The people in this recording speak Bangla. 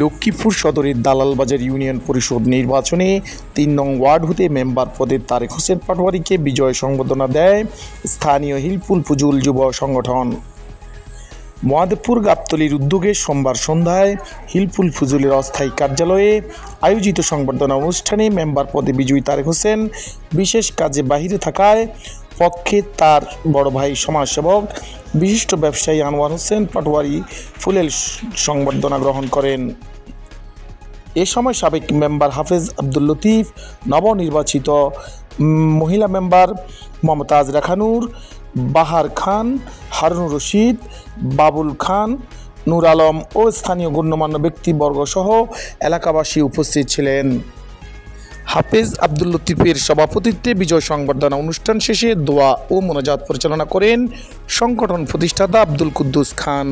লক্ষ্মীপুর সদরের দালালবাজার ইউনিয়ন পরিষদ নির্বাচনে তিন নং ওয়ার্ড হতে মেম্বার পদে তারেক হোসেন পাটোয়ারিকে বিজয় সংবর্ধনা দেয় স্থানীয় হিলপুল ফুজুল যুব সংগঠন। মহাদেবপুর গাবতলির উদ্যোগে সোমবার সন্ধ্যায় হিলফুল ফুজুলের অস্থায়ী কার্যালয়ে আয়োজিত সংবর্ধনা অনুষ্ঠানে মেম্বার পদে বিজয়ী তারেক হোসেন বিশেষ কাজে বাহিরে থাকায় পক্ষে তার বড় ভাই সমাজসেবক, বিশিষ্ট ব্যবসায়ী আনোয়ার হোসেন পাটোয়ারি ফুলেল সংবর্ধনা গ্রহণ করেন। এ সময় সাবেক মেম্বার হাফেজ আব্দুল লতিফ, নবনির্বাচিত মহিলা মেম্বার মমতাজ রাখানুর, বাহার খান হারুন রশিদ, বাবুল খান, নূর আলম ও স্থানীয় গণ্যমান্য ব্যক্তিবর্গ সহ এলাকাবাসী উপস্থিত ছিলেন। হাফেজ আব্দুল লতিফের সভাপতিত্বে বিজয় সংবর্ধনা অনুষ্ঠান শেষে দোয়া ও মোনাজাত পরিচালনা করেন সংগঠন প্রতিষ্ঠাতা আব্দুল কুদ্দুস খান।